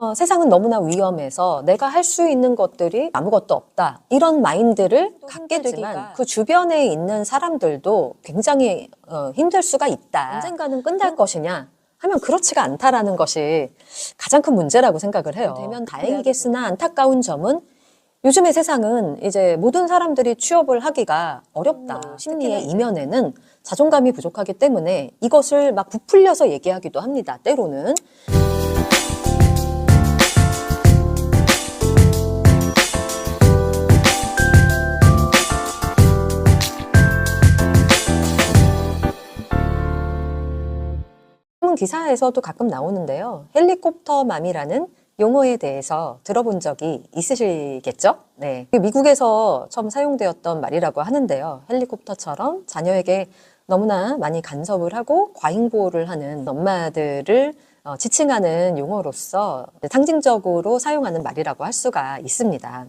어, 세상은 너무나 위험해서 내가 할 수 있는 것들이 아무것도 없다. 이런 마인드를 갖게 되지만 그 주변에 있는 사람들도 굉장히 어, 힘들 수가 있다. 언젠가는 끝날 것이냐? 하면 그렇지가 않다라는 것이 가장 큰 문제라고 생각을 해요. 되면 다행이겠으나 안타까운 점은 요즘의 세상은 이제 모든 사람들이 취업을 하기가 어렵다. 심리의 이면에는 자존감이 부족하기 때문에 이것을 막 부풀려서 얘기하기도 합니다. 때로는. 기사에서도 가끔 나오는데요. 헬리콥터 맘이라는 용어에 대해서 들어본 적이 있으시겠죠? 네. 미국에서 처음 사용되었던 말이라고 하는데요. 헬리콥터처럼 자녀에게 너무나 많이 간섭을 하고 과잉보호를 하는 엄마들을 어, 지칭하는 용어로서 상징적으로 사용하는 말이라고 할 수가 있습니다.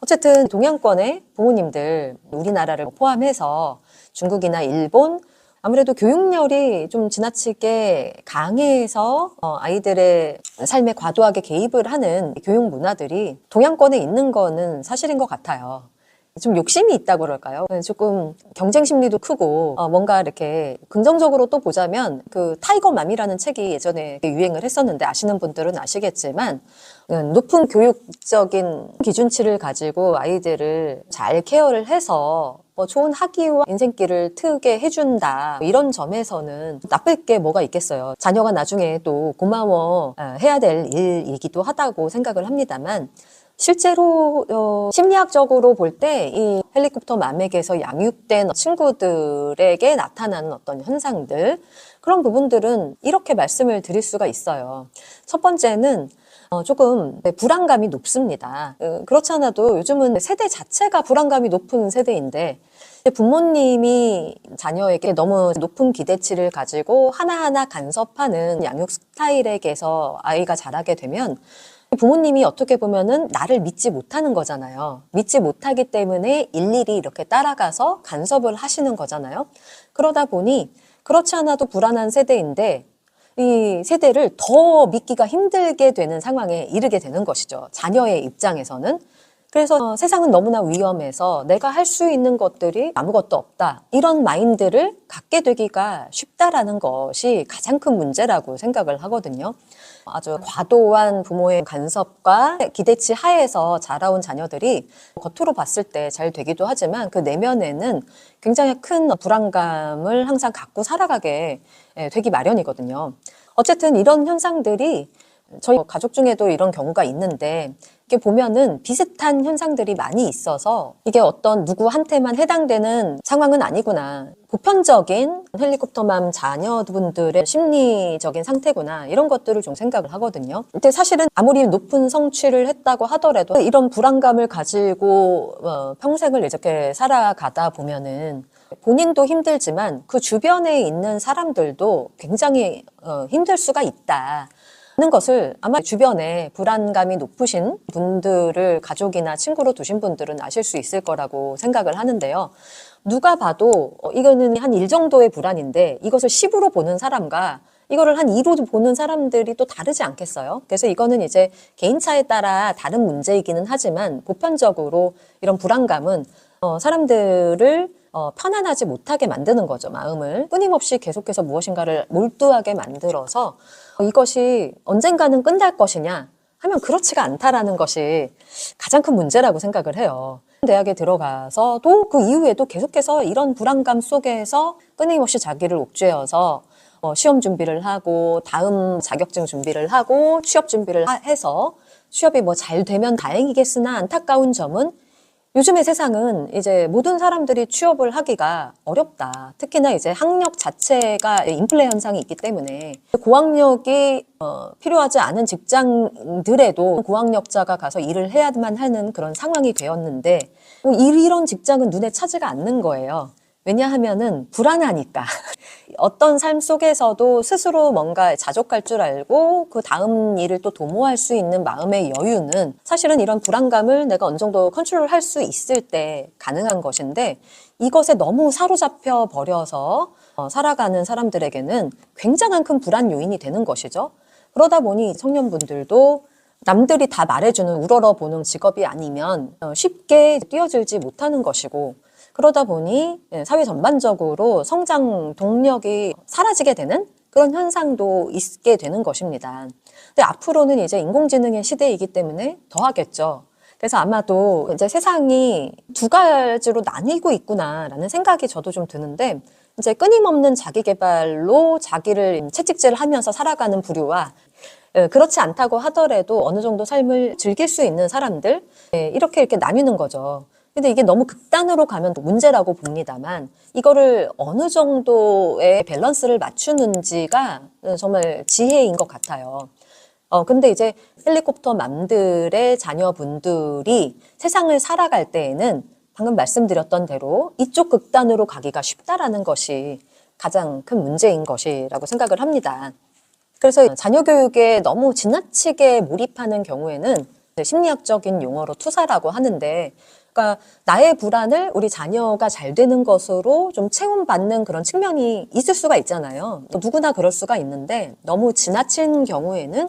어쨌든 동양권의 부모님들, 우리나라를 포함해서 중국이나 일본, 아무래도 교육열이 좀 지나치게 강해서 어, 아이들의 삶에 과도하게 개입을 하는 교육 문화들이 동양권에 있는 거는 사실인 것 같아요. 좀 욕심이 있다고 그럴까요? 조금 경쟁 심리도 크고 어, 뭔가 이렇게 긍정적으로 또 보자면 그 타이거 맘이라는 책이 예전에 유행을 했었는데 아시는 분들은 아시겠지만 음, 높은 교육적인 기준치를 가지고 아이들을 잘 케어를 해서 뭐 좋은 학위와 인생길을 트게 해준다 이런 점에서는 나쁠 게 뭐가 있겠어요 자녀가 나중에 또 고마워 어, 해야 될 일이기도 하다고 생각을 합니다만 실제로 어, 심리학적으로 볼 때 이 헬리콥터 맘에게서 양육된 친구들에게 나타나는 어떤 현상들 그런 부분들은 이렇게 말씀을 드릴 수가 있어요. 첫 번째는 어, 조금 네, 불안감이 높습니다. 어, 그렇지 않아도 요즘은 세대 자체가 불안감이 높은 세대인데 부모님이 자녀에게 너무 높은 기대치를 가지고 하나하나 간섭하는 양육 스타일에게서 아이가 자라게 되면 부모님이 어떻게 보면은 나를 믿지 못하는 거잖아요. 믿지 못하기 때문에 일일이 이렇게 따라가서 간섭을 하시는 거잖아요. 그러다 보니 그렇지 않아도 불안한 세대인데 이 세대를 더 믿기가 힘들게 되는 상황에 이르게 되는 것이죠. 자녀의 입장에서는. 그래서 세상은 너무나 위험해서 내가 할 수 있는 것들이 아무것도 없다. 이런 마인드를 갖게 되기가 쉽다라는 것이 가장 큰 문제라고 생각을 하거든요. 아주 과도한 부모의 간섭과 기대치 하에서 자라온 자녀들이 겉으로 봤을 때 잘 되기도 하지만 그 내면에는 굉장히 큰 불안감을 항상 갖고 살아가게 되기 마련이거든요. 어쨌든 이런 현상들이 저희 가족 중에도 이런 경우가 있는데 이게 보면은 비슷한 현상들이 많이 있어서 이게 어떤 누구한테만 해당되는 상황은 아니구나. 보편적인 헬리콥터맘 자녀분들의 심리적인 상태구나. 이런 것들을 좀 생각을 하거든요. 근데 사실은 아무리 높은 성취를 했다고 하더라도 이런 불안감을 가지고 어, 평생을 이렇게 살아가다 보면은 본인도 힘들지만 그 주변에 있는 사람들도 굉장히 어, 힘들 수가 있다. 는 것을 아마 주변에 불안감이 높으신 분들을 가족이나 친구로 두신 분들은 아실 수 있을 거라고 생각을 하는데요. 누가 봐도 어, 이거는 한1 정도의 불안인데 이것을 10으로 보는 사람과 이거를 한 2로 보는 사람들이 또 다르지 않겠어요? 그래서 이거는 이제 개인차에 따라 다른 문제이기는 하지만 보편적으로 이런 불안감은 어, 사람들을 어, 편안하지 못하게 만드는 거죠, 마음을. 끊임없이 계속해서 무엇인가를 몰두하게 만들어서 이것이 언젠가는 끝날 것이냐 하면 그렇지가 않다라는 것이 가장 큰 문제라고 생각을 해요. 대학에 들어가서도 그 이후에도 계속해서 이런 불안감 속에서 끊임없이 자기를 옥죄어서 어, 시험 준비를 하고 다음 자격증 준비를 하고 취업 준비를 하, 해서 취업이 뭐 잘 되면 다행이겠으나 안타까운 점은 요즘의 세상은 이제 모든 사람들이 취업을 하기가 어렵다. 특히나 이제 학력 자체가 인플레 현상이 있기 때문에 고학력이 어, 필요하지 않은 직장들에도 고학력자가 가서 일을 해야만 하는 그런 상황이 되었는데 뭐 이런 직장은 눈에 차지가 않는 거예요. 왜냐하면은 불안하니까. 어떤 삶 속에서도 스스로 뭔가 자족할 줄 알고 그 다음 일을 또 도모할 수 있는 마음의 여유는 사실은 이런 불안감을 내가 어느 정도 컨트롤 할 수 있을 때 가능한 것인데 이것에 너무 사로잡혀 버려서 어, 살아가는 사람들에게는 굉장한 큰 불안 요인이 되는 것이죠. 그러다 보니 청년분들도 남들이 다 말해주는 우러러 보는 직업이 아니면 어, 쉽게 뛰어들지 못하는 것이고 그러다 보니 예, 사회 전반적으로 성장 동력이 사라지게 되는 그런 현상도 있게 되는 것입니다. 근데 앞으로는 이제 인공지능의 시대이기 때문에 더 하겠죠. 그래서 아마도 이제 세상이 두 가지로 나뉘고 있구나라는 생각이 저도 좀 드는데 이제 끊임없는 자기 개발로 자기를 채찍질 하면서 살아가는 부류와 예, 그렇지 않다고 하더라도 어느 정도 삶을 즐길 수 있는 사람들 예, 이렇게 이렇게 나뉘는 거죠. 근데 이게 너무 극단으로 가면 또 문제라고 봅니다만 이거를 어느 정도의 밸런스를 맞추는지가 정말 지혜인 것 같아요. 어, 근데 이제 헬리콥터 맘들의 자녀분들이 세상을 살아갈 때에는 방금 말씀드렸던 대로 이쪽 극단으로 가기가 쉽다라는 것이 가장 큰 문제인 것이라고 생각을 합니다. 그래서 자녀 교육에 너무 지나치게 몰입하는 경우에는 심리학적인 용어로 투사라고 하는데 그러니까 나의 불안을 우리 자녀가 잘 되는 것으로 좀 체험받는 그런 측면이 있을 수가 있잖아요. 또 누구나 그럴 수가 있는데 너무 지나친 경우에는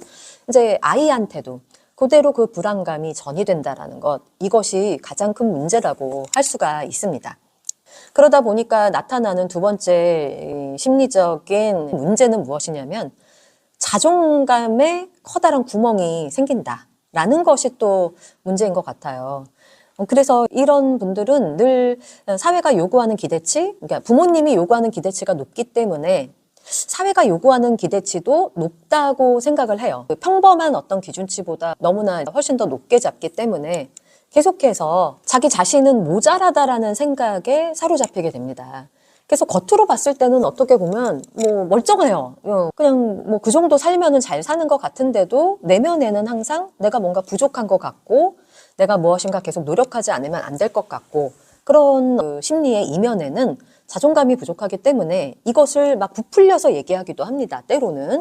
이제 아이한테도 그대로 그 불안감이 전이된다라는 것 이것이 가장 큰 문제라고 할 수가 있습니다. 그러다 보니까 나타나는 두 번째 이 심리적인 문제는 무엇이냐면 자존감에 커다란 구멍이 생긴다라는 것이 또 문제인 것 같아요. 어, 그래서 이런 분들은 늘 사회가 요구하는 기대치, 그러니까 부모님이 요구하는 기대치가 높기 때문에 사회가 요구하는 기대치도 높다고 생각을 해요. 그 평범한 어떤 기준치보다 너무나 훨씬 더 높게 잡기 때문에 계속해서 자기 자신은 모자라다라는 생각에 사로잡히게 됩니다. 그래서 겉으로 봤을 때는 어떻게 보면 뭐 멀쩡해요. 어, 그냥 뭐 그 정도 살면은 잘 사는 것 같은데도 내면에는 항상 내가 뭔가 부족한 것 같고 내가 무엇인가 계속 노력하지 않으면 안 될 것 같고 그런 그 심리의 이면에는 자존감이 부족하기 때문에 이것을 막 부풀려서 얘기하기도 합니다. 때로는.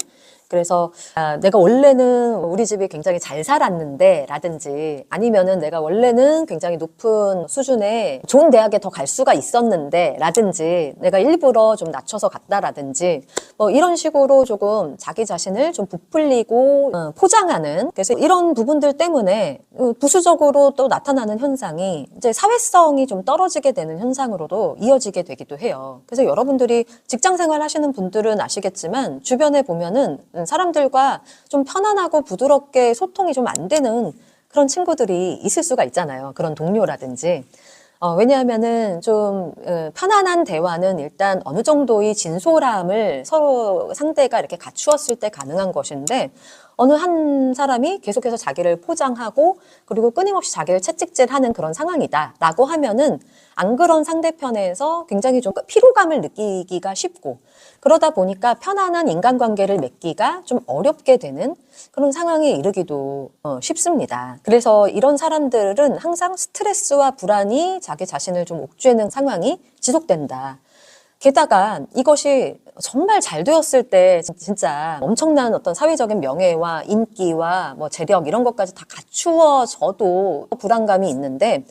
그래서 아, 내가 원래는 우리 집이 굉장히 잘 살았는데 라든지 아니면은 내가 원래는 굉장히 높은 수준의 좋은 대학에 더 갈 수가 있었는데 라든지 내가 일부러 좀 낮춰서 갔다라든지 뭐 이런 식으로 조금 자기 자신을 좀 부풀리고 어, 포장하는 그래서 이런 부분들 때문에 어, 부수적으로 또 나타나는 현상이 이제 사회성이 좀 떨어지게 되는 현상으로도 이어지게 되기도 해요. 그래서 여러분들이 직장 생활 하시는 분들은 아시겠지만 주변에 보면은 사람들과 좀 편안하고 부드럽게 소통이 좀 안 되는 그런 친구들이 있을 수가 있잖아요. 그런 동료라든지. 어, 왜냐하면은 좀 어, 편안한 대화는 일단 어느 정도의 진솔함을 서로 상대가 이렇게 갖추었을 때 가능한 것인데 어느 한 사람이 계속해서 자기를 포장하고 그리고 끊임없이 자기를 채찍질하는 그런 상황이다라고 하면은 안 그런 상대편에서 굉장히 좀 피로감을 느끼기가 쉽고 그러다 보니까 편안한 인간관계를 맺기가 좀 어렵게 되는 그런 상황에 이르기도 어, 쉽습니다. 그래서 이런 사람들은 항상 스트레스와 불안이 자기 자신을 좀 옥죄는 상황이 지속된다. 게다가 이것이 정말 잘 되었을 때 진짜 엄청난 어떤 사회적인 명예와 인기와 뭐 재력 이런 것까지 다 갖추어져도 불안감이 있는데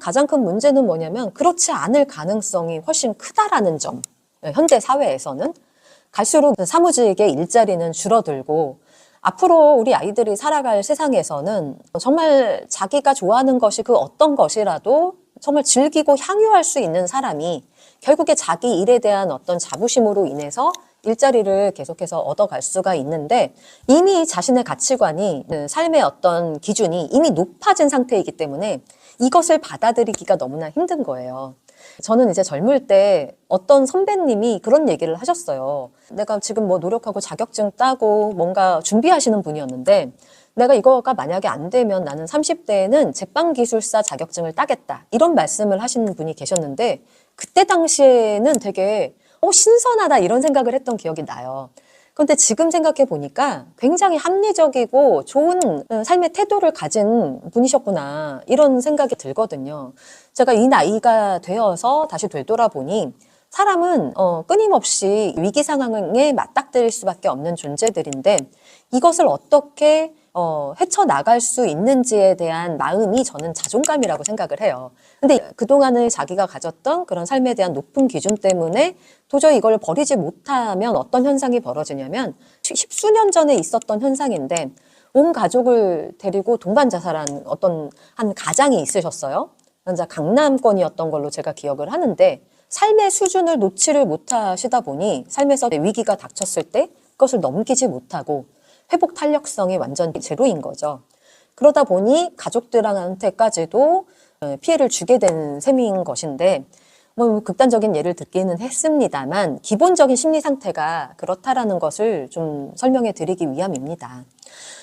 가장 큰 문제는 뭐냐면 그렇지 않을 가능성이 훨씬 크다라는 점. 현대 사회에서는 갈수록 사무직의 일자리는 줄어들고 앞으로 우리 아이들이 살아갈 세상에서는 정말 자기가 좋아하는 것이 그 어떤 것이라도 정말 즐기고 향유할 수 있는 사람이 결국에 자기 일에 대한 어떤 자부심으로 인해서 일자리를 계속해서 얻어갈 수가 있는데 이미 자신의 가치관이 삶의 어떤 기준이 이미 높아진 상태이기 때문에 이것을 받아들이기가 너무나 힘든 거예요. 저는 이제 젊을 때 어떤 선배님이 그런 얘기를 하셨어요. 내가 지금 뭐 노력하고 자격증 따고 뭔가 준비하시는 분이었는데 내가 이거가 만약에 안 되면 나는 30대에는 제빵 기술사 자격증을 따겠다. 이런 말씀을 하시는 분이 계셨는데 그때 당시에는 되게 어, 신선하다 이런 생각을 했던 기억이 나요. 그런데 지금 생각해 보니까 굉장히 합리적이고 좋은 어, 삶의 태도를 가진 분이셨구나 이런 생각이 들거든요. 제가 이 나이가 되어서 다시 되돌아보니 사람은 어, 끊임없이 위기 상황에 맞닥뜨릴 수밖에 없는 존재들인데 이것을 어떻게 어, 헤쳐나갈 수 있는지에 대한 마음이 저는 자존감이라고 생각을 해요. 근데 그동안에 자기가 가졌던 그런 삶에 대한 높은 기준 때문에 도저히 이걸 버리지 못하면 어떤 현상이 벌어지냐면 십수년 전에 있었던 현상인데 온 가족을 데리고 동반 자살한 어떤 한 가장이 있으셨어요. 이제 강남권이었던 걸로 제가 기억을 하는데 삶의 수준을 놓지를 못하시다 보니 삶에서 위기가 닥쳤을 때 그것을 넘기지 못하고 회복 탄력성이 완전 제로인 거죠. 그러다 보니 가족들한테까지도 어, 피해를 주게 된 셈인 것인데 뭐 극단적인 예를 듣기는 했습니다만 기본적인 심리 상태가 그렇다라는 것을 좀 설명해 드리기 위함입니다.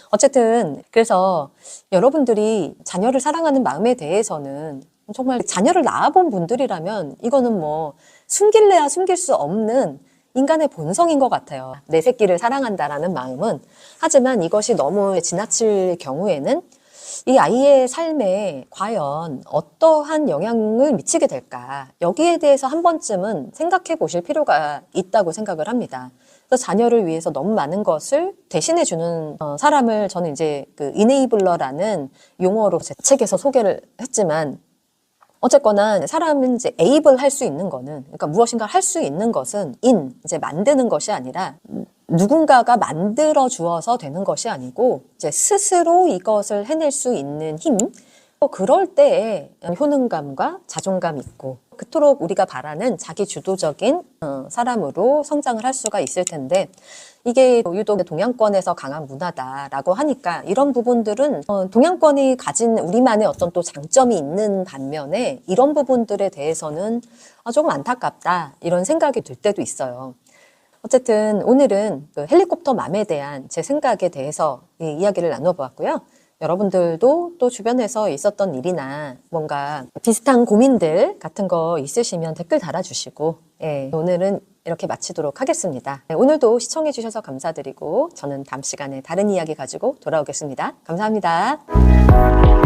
어쨌든 그래서 여러분들이 자녀를 사랑하는 마음에 대해서는 정말 자녀를 낳아본 분들이라면 이거는 뭐 숨길래야 숨길 수 없는 인간의 본성인 것 같아요. 내 새끼를 사랑한다라는 마음은 하지만 이것이 너무 지나칠 경우에는 이 아이의 삶에 과연 어떠한 영향을 미치게 될까 여기에 대해서 한 번쯤은 생각해 보실 필요가 있다고 생각을 합니다. 그래서 자녀를 위해서 너무 많은 것을 대신해 주는 어, 사람을 저는 이제 그 이네이블러라는 용어로 제 책에서 소개를 했지만 어쨌거나 사람은 이제 에이블 할 수 있는 거는 그러니까 무엇인가 할 수 있는 것은 인 이제 만드는 것이 아니라 누군가가 만들어 주어서 되는 것이 아니고 이제 스스로 이것을 해낼 수 있는 힘? 또 그럴 때에 효능감과 자존감 있고 그토록 우리가 바라는 자기 주도적인 어, 사람으로 성장을 할 수가 있을 텐데 이게 유독 동양권에서 강한 문화다라고 하니까 이런 부분들은 어, 동양권이 가진 우리만의 어떤 또 장점이 있는 반면에 이런 부분들에 대해서는 아, 조금 안타깝다 이런 생각이 들 때도 있어요. 어쨌든 오늘은 그 헬리콥터 맘에 대한 제 생각에 대해서 이 이야기를 나눠보았고요. 여러분들도 또 주변에서 있었던 일이나 뭔가 비슷한 고민들 같은 거 있으시면 댓글 달아주시고, 예, 오늘은 이렇게 마치도록 하겠습니다. 네, 오늘도 시청해주셔서 감사드리고, 저는 다음 시간에 다른 이야기 가지고 돌아오겠습니다. 감사합니다.